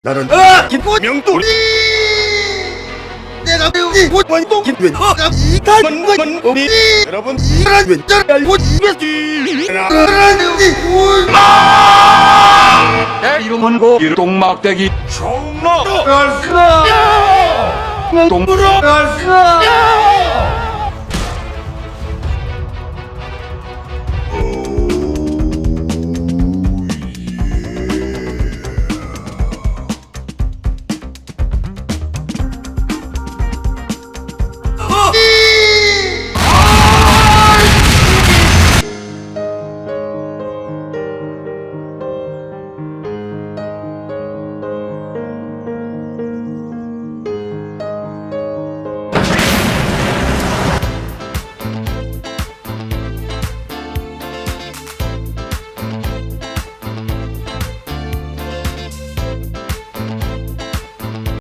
나는 아! 김포 명돌이 내가 배우지 원동 김웬가 이단 원동이 여러분 이란 왼쪽 알고 이겠지 나란 배우지 내 이름은 고 일동막대기 총로 원동으로 갈수가